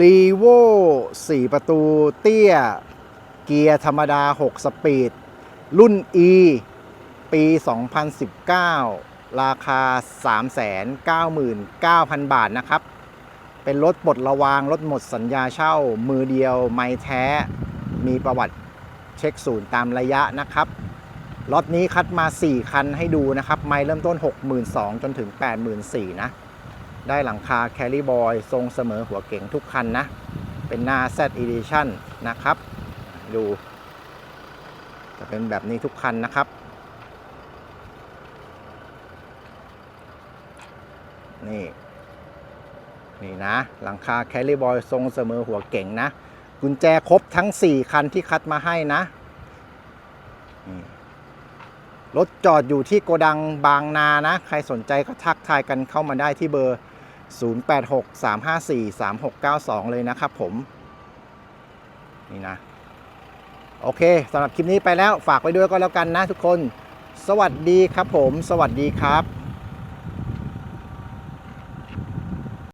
รีโว่4ประตูเตี้ย เกียร์ธรรมดา 6 สปีด รุ่น E ปี 2019 ราคา 399,000 บาทนะครับ เป็นรถปลดระวาง รถหมดสัญญาเช่า มือเดียว ไม่แท้ มีประวัติเช็คศูนย์ตามระยะนะครับ รถนี้คัดมา 4 คันให้ดูนะครับ ไม่เริ่มต้น 62,000 จนถึง 84,000นะ ได้หลังคา Carry Boy ทรงเสมอหัวเก่งทุกคันนะ เป็นหน้า Z Edition นะครับ ดู จะเป็นแบบนี้ทุกคันนะครับ นี่ นี่นะ หลังคา Carry Boy ทรงเสมอหัวเก่งนะ กุญแจครบทั้ง 4 คันที่คัดมาให้นะรถจอดอยู่ที่โกดังบางนานะ ใครสนใจก็ทักทายกันเข้ามาได้ที่เบอร์ 0863543692 เลยนะครับผม นี่นะ โอเคสำหรับคลิปนี้ไปแล้วฝากไว้ด้วยก็แล้วกันนะทุกคน สวัสดีครับผม สวัสดีครับ